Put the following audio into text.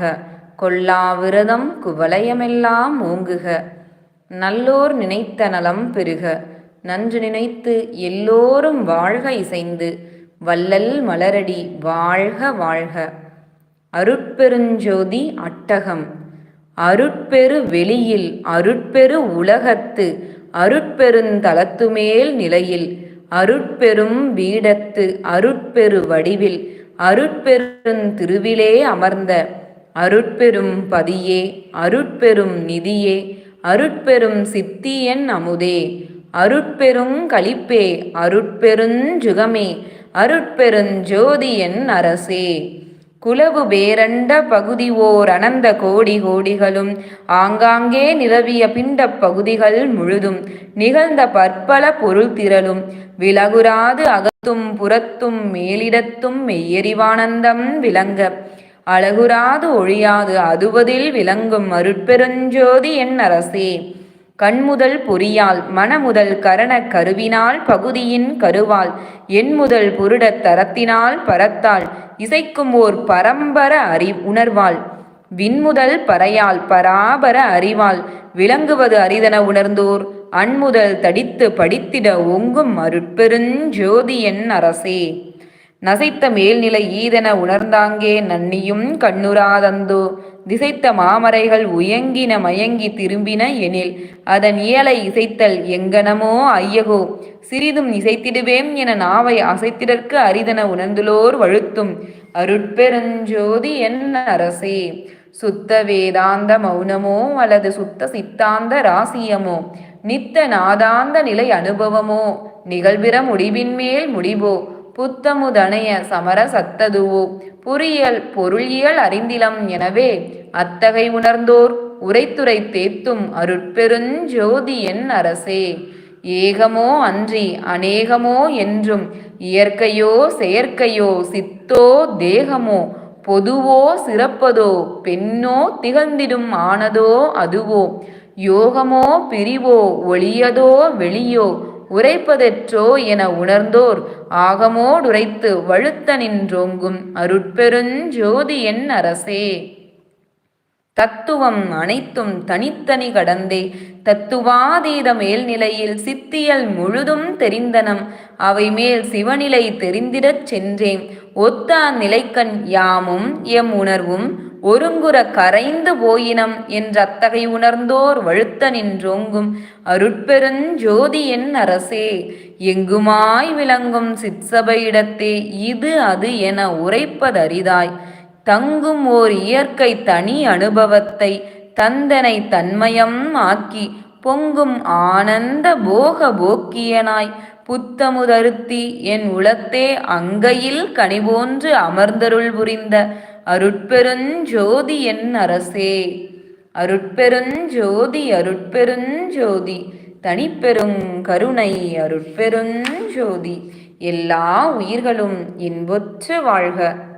வாழ்க கொல்லா விரதம் குவலயமெல்லாம் ஓங்குக. நல்லோர் நினைத்த நலம் பெருக நன்று நினைத்து எல்லோரும் வாழ்க இசைந்து. வள்ளல் மலரடி வாழ்க வாழ்க. அருட்பெருஞ்சோதி அட்டகம். அருட்பெரு வெளியில் அருட்பெரு உலகத்து. அருட்பெருந்தளத்துமேல் நிலையில். அருட்பெரும் வீடத்து அருட்பெரு வடிவில். அருட்பெருந்திருவிலே அமர்ந்த அருட்பெரும் பதியே அருட்பெரும் நிதியே அருட்பெரும் சித்தியன் அமுதே. அருட்பெரும் களிப்பே அருட்பெருஞ்சுகமே அருட்பெருஞ்சோதியன் அரசே. குலவு பேரண்ட பகுதி ஓர் அனந்த கோடி கோடிகளும் ஆங்காங்கே நிலவிய பிண்ட பகுதிகள் முழுதும் நிகழ்ந்த பற்பல பொருள் திரளும் விலகுராது அகத்தும் புறத்தும் மேலிடத்தும் மெய்யறிவானந்தம் விளங்க அழகுராது ஒழியாது அதுவதில் விளங்கும் அருட்பெருஞ்சோதி என் அரசே. கண்முதல் பொறியால் மனமுதல் கரண கருவினால் பகுதியின் கருவால் எண்முதல் புருடத் தரத்தினால் பரத்தால் இசைக்கும் ஓர் பரம்பர அறி உணர்வால். விண்முதல் பறையால் பராபர அறிவால் விளங்குவது அரிதன உணர்ந்தோர். அண்முதல் தடித்து படித்திட ஒங்கும் அருட்பெருஞ்சோதி என் அரசே. நசைத்த மேல்நிலை ஈதென உணர்ந்தாங்கே நன்னியும் கண்ணுராதந்தோ திசைத்த மாமரைகள் உயங்கின மயங்கி திரும்பின எனில் அதன் இயலை இசைத்தல் எங்கனமோ ஐயகோ. சிறிதும் இசைத்திடுவேம் என நாவை அசைத்திடற்கு அரிதன உணர்ந்துலோர் வழுத்தும். அருட்பெருஞ்சோதி என் அரசே சுத்த வேதாந்த மௌனமோ அல்லது சுத்த சித்தாந்த ராசியமோ. நித்த நாதாந்த நிலை அனுபவமோ நிகழ்விற முடிவின் மேல் முடிவோ புத்தமுதனைய சமர சத்ததுவோ பொறியியல் பொருளியல் அறிந்திலம் எனவே அத்தகை உணர்ந்தோர் உரைத்துரை தேத்தும் அருட்பெருஞ்சோதி என் அரசே. ஏகமோ அன்றி அநேகமோ என்றும் இயற்கையோ செயற்கையோ சித்தோ தேகமோ பொதுவோ சிறப்பதோ பெண்ணோ திகழ்ந்திடும் ஆனதோ அதுவோ? யோகமோ பிரிவோ ஒளியதோ வெளியோ? உரைப்பதெற்றோ என உணர்ந்தோர் ஆகமோடுரைத்து வழுத்த நின்றோங்கும் அருட்பெருஞ்சோதி என் அரசே. தத்துவம் அனைத்தும் தனித்தனி கடந்தே. தத்துவாதீத மேல்நிலையில் சித்தியல் முழுதும் தெரிந்தனம். அவை மேல் சிவநிலை தெரிந்திடச் சென்றேன். ஒத்த நிலைக்கண் யாமும் எம் உணர்வும் ஒருங்குற கரைந்து போயினம் என்றத்தகை உணர்ந்தோர் வழுத்த நின்றோங்கும் அருட்பெருஞ்சோதியின் அரசே எங்குமாய் விளங்கும் சிற்சபையிடத்தே இது அது என உரைப்பதரிதாய். தங்கும் ஓர் இயற்கை தனி அனுபவத்தை தந்தனை தன்மயம் ஆக்கி பொங்கும் ஆனந்த போக போக்கியனாய். புத்தமுதருத்தி என் உளத்தே அங்கையில் கனிபோன்று அமர்ந்தருள் புரிந்த அருட்பெருஞ்சோதி என் அரசே. அருட்பெருஞ்சோதி அருட்பெருஞ்சோதி தனிப்பெருங் கருணை அருட்பெருஞ்சோதி எல்லா உயிர்களும் இன்பொற்று வாழ்க.